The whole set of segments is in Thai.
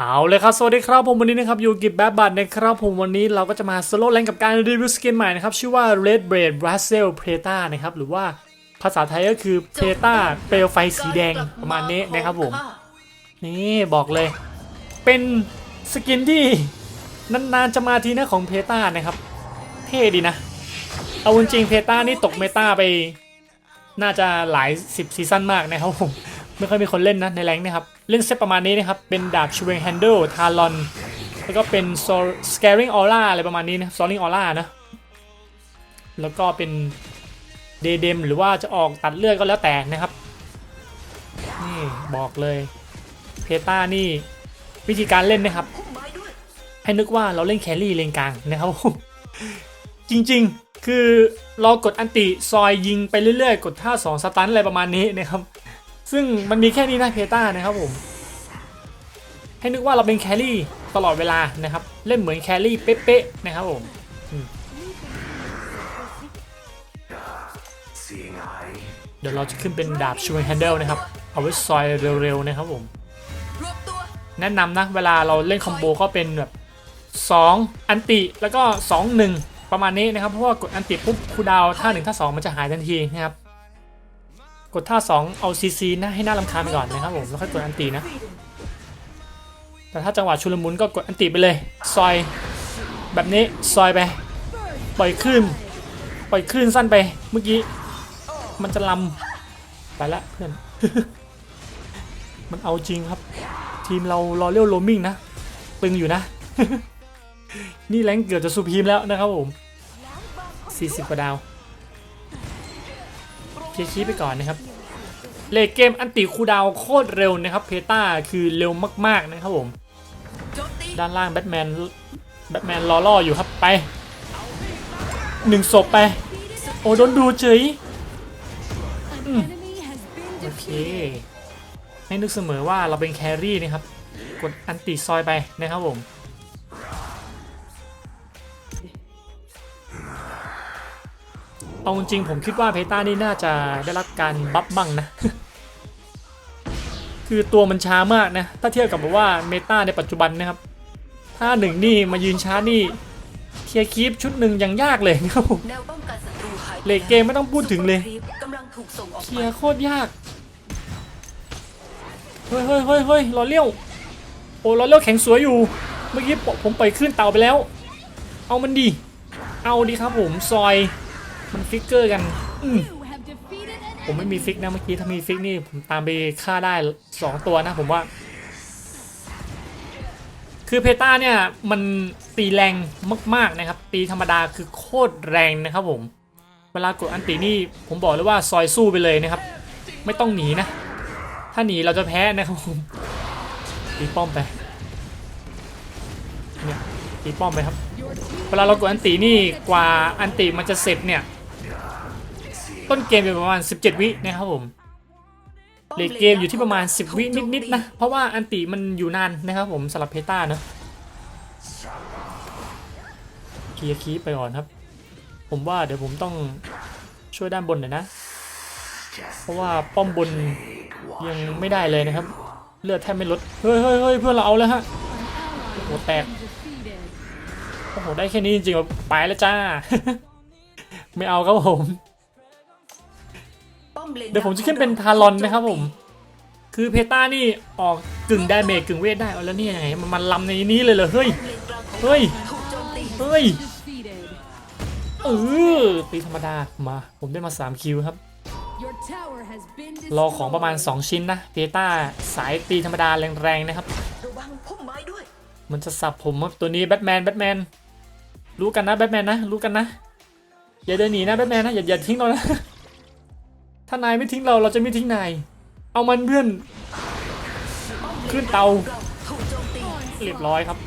เอาเลยครับ สวัสดีครับผมวันนี้นะครับอยู่กิบแบบบัตนะครับผมวันนี้เราก็จะมาสโลว์แรงกับการรีวิวสกินใหม่นะครับ ชื่อว่า Red Braid Brazil Preta นะครับ หรือว่าภาษาไทยก็คือ Preta เปลวไฟสีแดงประมาณนี้นะครับผม นี่บอกเลย เป็นสกินที่นานๆจะมาทีนะของเพตานะครับ เท่ดีนะ เอาจริงเพตานี่ตกเมตาไป น่าจะหลายสิบซีซั่นมากนะครับผม ไม่ค่อยมีคนเล่นนะในแรงนะครับ เล่นเซตประมาณนี้นะครับ เป็นดาบชเวงแฮนเดิลทารอน แล้วก็เป็น scaring aura อะไรประมาณนี้นะ soaring aura นะ แล้วก็เป็นเดเดมหรือว่าจะออกตัดเลือดก็แล้วแต่นะครับ นี่บอกเลยเพตานี่วิธีการเล่นนะครับ ให้นึกว่าเราเล่นแครี่เลนกลางนะครับ จริงๆ คือเรากดอันติซอยยิงไปเรื่อยๆ กดท่า2สตันอะไรประมาณนี้นะครับ ซึ่งมันมีแค่นี้นะเพตานะครับผม ให้นึกว่าเราเป็นแครี่ตลอดเวลานะครับ เล่นเหมือนแครี่เป๊ะๆนะครับผมเดี๋ยวเราจะขึ้นเป็นดาบช่วยแฮนเดิลนะครับ เอาไว้ซอยเร็วๆนะครับผมแนะนำนะ เวลาเราเล่นคอมโบก็เป็นแบบ 2 อันติแล้วก็ 2 1 ประมาณนี้นะครับ เพราะว่ากดอันติปุ๊บคูดาวท่า1ท่า2 มันจะหายทันทีนะครับ กดท่า 2 เอาซีซีนะให้หน้าลำคาญไปก่อนนะครับผมแล้วค่อยกดอันตินะ แต่ถ้าจังหวะชุลมุนก็กดอันติไปเลย ซอย แบบนี้ซอยไป ปล่อยคลื่นปล่อยคลื่นสั้นไปเมื่อกี้ มันจะลำไปละเพื่อน มันเอาจริงครับ ทีมเรารอเลี้ยวโรมิงนะ ตึงอยู่นะ นี่แรงเกือบจะซูพีมแล้วนะครับผม40กว่าดาว เคลียร์คีย์ไปก่อนนะครับเลทเกมอันติคูดาวโคตรเร็วนะครับเพตาคือเร็วมากๆนะครับผม ด้านล่างแบทแมนแบทแมนรอล่ออยู่ครับไปหนึ่งศพไป โอ้โดนดูเฉยโอเคให้นึกเสมอว่าเราเป็นแครี่นะครับ กดอันติซอยไปนะครับผม เอาจริงผมคิดว่าเพต้านี่น่าจะได้รับการบัฟบ้างนะ คือตัวมันช้ามากนะ ถ้าเทียบกับแบบว่าเมตาในปัจจุบันนะครับ ถ้าหนึ่งนี่มายืนช้านี่เคลียร์คีปชุดหนึ่งยังยากเลยนะครับผมเลทเกมไม่ต้องพูดถึงเลยเคลียร์โคตรยาก เฮ้ยเฮ้ยเฮ้ยเฮ้ยรอเลี้ยว โอ้รอเลี้ยวแข็งสวยอยู่ เมื่อกี้ผมผมปล่อยขึ้นเต่าไปแล้ว เอามันดี เอาดีครับผมซอย มันฟิกเกอร์กันผมไม่มีฟิกนะเมื่อกี้ถ้ามีฟิกนี่ผมตามไปฆ่าได้สองตัวนะผมว่า คือเพตาเนี่ยมันตีแรงมากๆนะครับ ตีธรรมดาคือโคตรแรงนะครับผม เวลากดอันตินี่ผมบอกเลยว่าซอยสู้ไปเลยนะครับ ไม่ต้องหนีนะ ถ้าหนีเราจะแพ้นะครับผมตีป้อมไปเนี่ยตีป้อมไปครับ เวลาเรากดอันตินี่กว่าอันติมันจะเสร็จเนี่ย ต้นเกมอยู่ประมาณ 17 วินะครับผมเลทเกมอยู่ที่ประมาณ 10 วินิดๆนะ เพราะว่าอันติมันอยู่นานนะครับผมสำหรับเพต้านะเคลียร์คีปไปก่อนครับ ผมว่าเดี๋ยวผมต้องช่วยด้านบนหน่อยนะ เพราะว่าป้อมบนยังไม่ได้เลยนะครับ เลือดแทบไม่ลด เฮ้ยเฮ้ยเฮ้ยเพื่อนเราเอาแล้วฮะ ally What the- has been defeated. โอ้โหได้แค่นี้จริงๆแบบไปแล้วจ้า ไม่เอาครับผมป้อมล เดี๋ยวผมจะขึ้นเป็นทารอนนะครับผม คือเพต้านี่ออกกึ่งไดาเมจกึ่งเวทได้เอาแล้วนี่ยังไงมันมันลำในนี้เลยเหรอเฮ้ยป้อมเลนกลางของเฮ้ยถูกโจมตีเฮ้ย Defeated. เออตีธรรมดามาผมได้มา 3 คิวครับ Your tower has been รอของประมาณ destroyed. 2ชิ้นนะเพต้าสายตีธรรมดาแรงๆนะครับระวังพุ่มไม้ด้วยมันจะสับผมครับตัวนี้แบทแมนแบทแมนรู้กันนะแบทแมนนะรู้กันนะอย่าเดินหนีนะแบทแมนนะอย่าอย่าทิ้งเรานะ ถ้านายไม่ทิ้งเราเราจะไม่ทิ้งนาย เอามันเพื่อน ขึ้นเตา เรียบร้อยครับ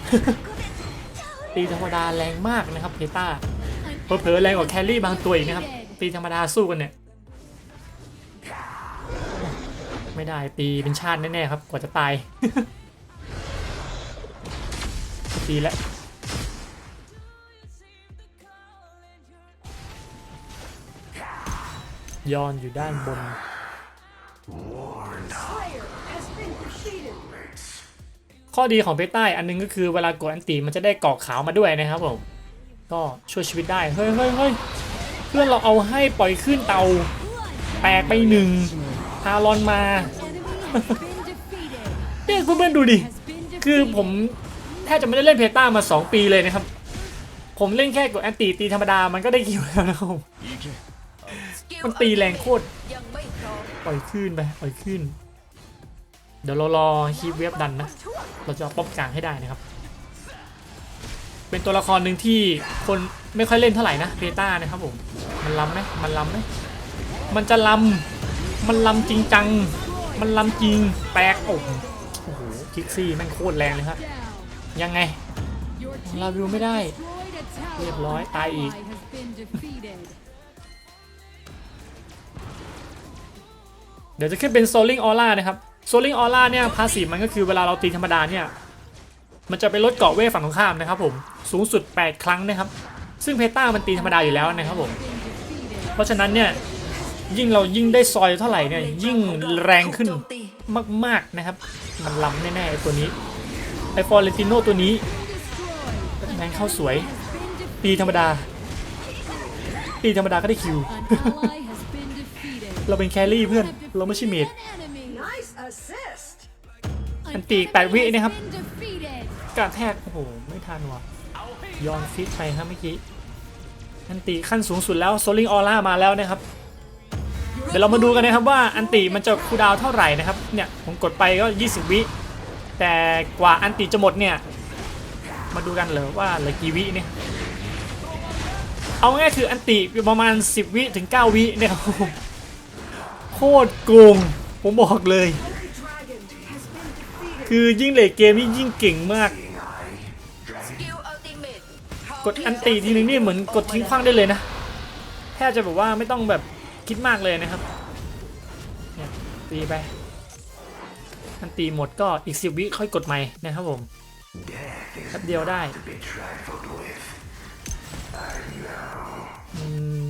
ตีธรรมดาแรงมากนะครับเพต้าเผลอๆแรงกว่าแคลรี่บางตัวอีกนะครับ ตีธรรมดาสู้กันเนี่ย ไม่ได้ตีเป็นชาติแน่ๆครับ กว่าจะตายตีแล้ว ยอนอยู่ด้านบนข้อข้อดีของเพชรใต้อันหนึงก็คือเวลากดอันตีมันจะได้เกาะขาวมาด้วยนะครับผมก็ช่วยชีวิตได้ เฮ้ยเฮ้ยเฮ้ยเพื่อนเราเอาให้ปล่อยขึ้นเตาแตกไปหนึ่งทารอนมา Enemy has been defeated. เนี่ยเพื่อนๆดูดิ Has been คือ defeated. ผมแทบจะไม่ได้เล่นเพต้ามา 2 ปีเลยนะครับ ผมเล่นแค่กดแอนตีตีธรรมดา มันก็ได้คิวแล้วนะครับผ มันตีแรงโคตรปล่อยขึ้นไปปล่อยขึ้น เดี๋ยวเรารอฮีทเวฟดันนะ เราจะป๊อปกลางให้ได้นะครับ เป็นตัวละครหนึ่งที่คนไม่ค่อยเล่นเท่าไหร่นะเพต้านะครับผมมันล้ำไหมมันล้ำไหมมันจะล้ำมันล้ำจริงจัง มันล้ำจริงแตกโอ้โหโอ้โหคิกซี่แม่งโคตรแรงเลยครับยังไง Your team ลาวิวไม่ได้ เรียบร้อยตายอีก เดี๋ยวจะขึ้นเป็น Soling Aura นะครับ Soling Aura เนี่ยพาสีมันก็คือเวลาเราตีธรรมดาเนี่ยมันจะไปลดเกาะเวฟฝั่งตรงข้ามนะครับผมสูงสุด 8 ครั้งนะครับ ซึ่งเพต้ามันตีธรรมดาอยู่แล้วนะครับผมเพราะฉะนั้นเนี่ยยิ่งเรายิ่งได้ซอยเท่าไหร่เนี่ยยิ่งแรงขึ้นมากๆนะครับ มันล้ำแน่ๆตัวนี้ไอฟอร์เรนติโนตัวนี้แรงเข้าสวย ตีธรรมดา ตีธรรมดาก็ได้คิว เราเป็นแครี่เพื่อน เราไม่ใช่เมด An enemy. Nice assist An อันตีแปดวิ enemy has นะครับ been defeated. กระแทก โอ้โห ไม่ทันว่ะยอนฟิตไปครับเมื่อกี้อันติขั้นสูงสุดแล้วโซลิงออร่ามาแล้วนะครับ เดี๋ยวเรามาดูกันนะครับว่าอันติมันจะคูลดาวน์เท่าไหร่นะครับ เนี่ยผมกดไปก็ 20 วิ แต่กว่าอันติจะหมดเนี่ย มาดูกันเลยว่าเหลือกี่วิเนี่ย เอาง่ายคืออันติประมาณ 10 วิถึง 9 วิเนี่ย ครับผมโคตรโกงผมบอกเลย คือยิ่งเลทเกมนี่ยิ่งเก่งมากสกิลอัลติเมตกดอันตีทีนึงนี่เหมือนกดทิ้งขว้างได้เลยนะแทบจะแบบว่าไม่ต้องแบบคิดมากเลยนะครับเนี่ยตีไปอันตีหมดก็อีกสิบวิค่อยกดใหม่นะครับผมแป๊บเดียวได้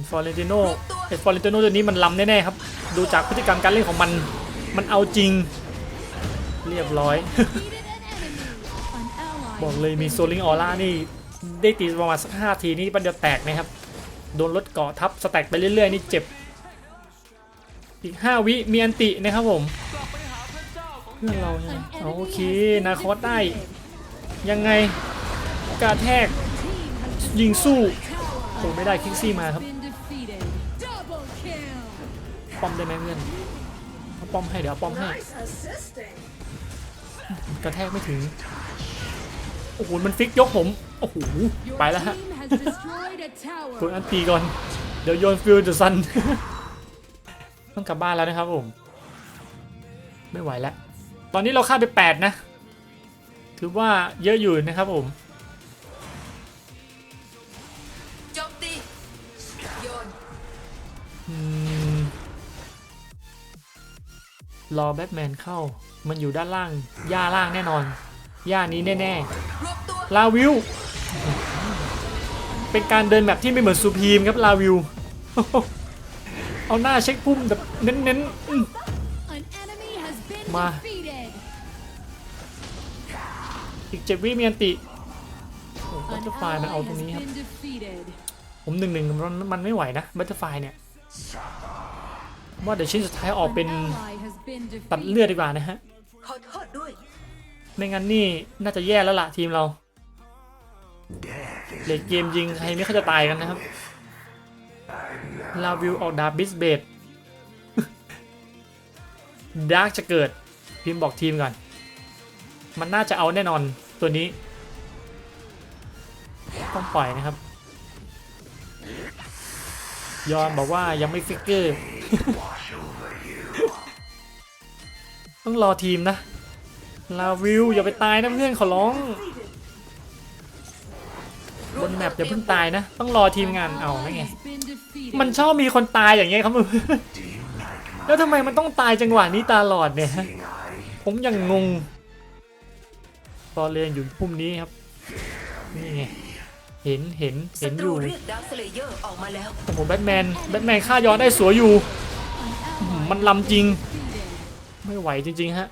ฟอร์เรนติโนไอฟอร์เรนติโนตัวนี้มันล้ำแน่ๆครับ ดูจากพฤติกรรมการเล่นของมัน มันเอาจริง เรียบร้อย บอกเลยมีโซลิงออร่านี่ ได้ตีประมาณสักห้าทีนี่ปันเดียวแตกนะครับ โดนรถเกาะทับสแต็กไปเรื่อยๆ นี่เจ็บ อีก 5 วิมีอันตินะครับผมเพื่อนเราเอา enemy โอเค นาคอสได้ ยังไงกรแทกยิงสู้โอ้ไม่ได้คิกซี่มาครับ ป้อมได้ไหมเพื่อนเอาป้อมให้เดี๋ยวเอาป้อมให้ Nice assisting กระแทกไม่ถึงโอ้โหมันฟิกยกผมโอ้โห Your ไปแล้วฮะ team has destroyed a กด tower. อันตีก่อนเดี๋ยวโยนฟิลเดอะซันต้องกลับบ้านแล้วนะครับผม ไม่ไหวแล้ว ตอนนี้เราฆ่าไป 8 นะ ถือว่าเยอะอยู่นะครับผม รอแบทแมนเข้า มันอยู่ด้านล่างย่าล่างแน่นอนย่านี้แน่รวบตัวๆลาวิว เป็นการเดินแบบที่ไม่เหมือนซูพีมครับลาวิว เอาหน้าเช็คพุ่มแบบเน้นๆอืม An enemy has been Ma. defeated. อีกเจ็ดวิมีอันติโอ้บัต An เตอร์ไฟมัน ally เอาตรง has นี้ครับ been defeated. ผมหนึ่งหนึ่งมันมันไม่ไหวนะบัตเตอร์ไฟเนี่ย ว่าเดี๋ยวชิ้นสุดท้ายออก An เป็น ally has been ตัด defeated. เลือดดีกว่านะฮะ ขอโทษด้วย ไม่งั้นนี่น่าจะแย่แล้วล่ะทีมเราเลดเกมยิงใครไม่เขาจะตายกันนะครับ ลาวิวออกดาบบิสเบดดาร์กจะเกิด พิมพ์บอกทีมก่อน มันน่าจะเอาแน่นอนตัวนี้ ต้องปล่อยนะครับ ยอนบอกว่ายังไม่ฟิกเกอร์ ต้องรอทีมนะ ลาวิวอย่าไปตายนะเพื่อนขอร้อง บนแมปอย่าเพิ่งตายนะ ต้องรอทีมงานเอาไง มันชอบมีคนตายอย่างเงี้ยครับมึงแล้วทำไมมันต้องตายจังหวะนี้ตลอดเนี่ย ผมยังงงตอนเรียนอยู่พุ่มนี้ครับ นี่ไงเห็นเห็นเห็นอยู่โอ้โหแบทแมนแบทแมนฆ่าย้อนได้สวยอยู่ มันลำจริง ไม่ไหวจริง ๆ ฮะ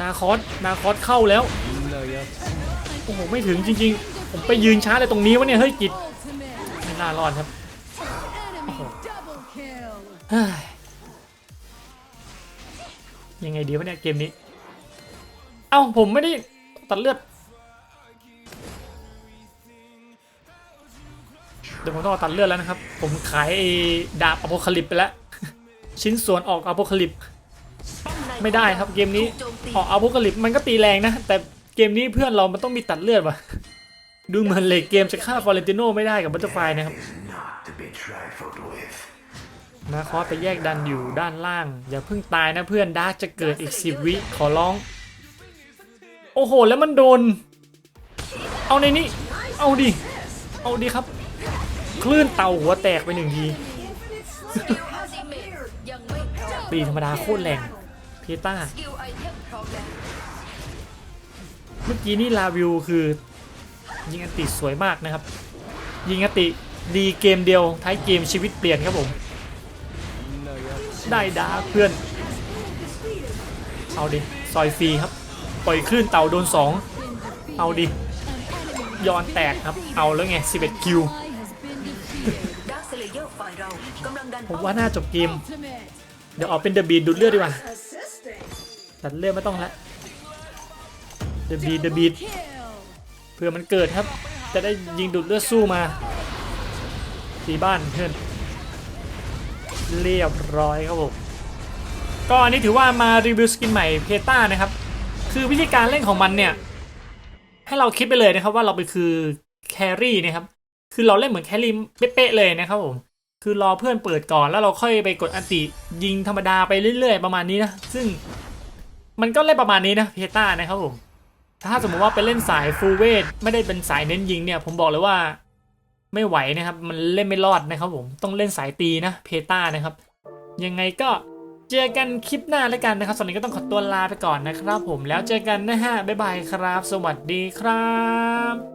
นาคอสนาคอสเข้าแล้วโอ้โหไม่ถึงจริง ๆ ผมไปยืนช้าเลยตรงนี้วะเนี่ยเฮ้ยกิจ Ultimate. ไม่น่ารอดครับ Enemy double kill. เฮ้ยยังไงดีวะเนี่ยเกมนี้ เอ้าผมไม่ได้ตัดเลือดเดี๋ยวผมต้องเอาตัดเลือดแล้วนะครับ ผมขายไอ้ดาบอโพคาลิปไปแล้ว ชิ้นส่วนออกอโพคาลิป ไม่ได้ครับเกมนี้ถูกโจมตีออกอโพคาลิปมันก็ตีแรงนะ แต่เกมนี้เพื่อนเรามันต้องมีตัดเลือดว่ะ ดูเหมือนเลยเกมจะฆ่าฟอเรนติโนไม่ได้กับบัตเตอร์ไฟนะครับ not to be trifled with. นาคอสไปแยกดันอยู่ด้านล่าง อย่าเพิ่งตายนะเพื่อนดาร์กจะเกิดอีกสิบวิขอร้อง โอ้โห แล้วมันโดน เอาในนี้ เอาดิ เอาดิครับ คลื่นเต่าหัวแตกไปหนึ่งทีสกิลอัลติเมทยังไม่พร้อมปีธรรมดาโคตรแรง เพต้าสกิลไอเทมพร้อมแล้วเมื่อกี้นี่ลาวิวคือ ยิงอันติสวยมากนะครับ ยิงอันติดีเกมเดียวท้ายเกมชีวิตเปลี่ยนครับผม ได้ดาร์กเพื่อน เอาดิซอยฟรีครับ ปล่อยคลื่นเต่าโดน 2 เอาดิยอนแตกครับ เอาแล้วไง 11 คิว Ally has been defeated. ดักเซเลเยอร์ฝ่ายเรากำลังดันผมว่าน่าจบเกม Ultimate. เดี๋ยวออกเป็นเดอะบีดดูดเลือดดีกว่า ตัดเลือดไม่ต้องละเดบีเดบีดเพื่อมันเกิดครับ จะได้ยิงดูดเลือดสู้มาตีบ้านเพื่อนเรียบร้อยครับผมก็อันนี้ถือว่ามารีวิวสกินใหม่เพต้านะครับ คือวิธีการเล่นของมันเนี่ย ให้เราคิดไปเลยนะครับว่าเราไปคือแครี่นะครับ คือเราเล่นเหมือนแครี่เป๊ะๆเลยนะครับผมคือรอเพื่อนเปิดก่อนแล้วเราค่อยไปกดอันติยิงธรรมดาไปเรื่อย ๆ ประมาณนี้นะ ซึ่ง มันก็เล่นประมาณนี้นะเพต้านะครับผม ถ้าสมมติว่าไปเล่นสายฟูเวทไม่ได้เป็นสายเน้นยิงเนี่ย ผมบอกเลยว่า ไม่ไหวนะครับ มันเล่นไม่รอดนะครับผมต้องเล่นสายตีนะเพต้านะครับ ยังไงก็เจอกันคลิปหน้าแล้วกันนะครับสำหรับวันนี้ก็ต้องขอตัวลาไปก่อนนะครับ ผมแล้วเจอกันนะฮะบ๊ายบายครับ สวัสดีครับ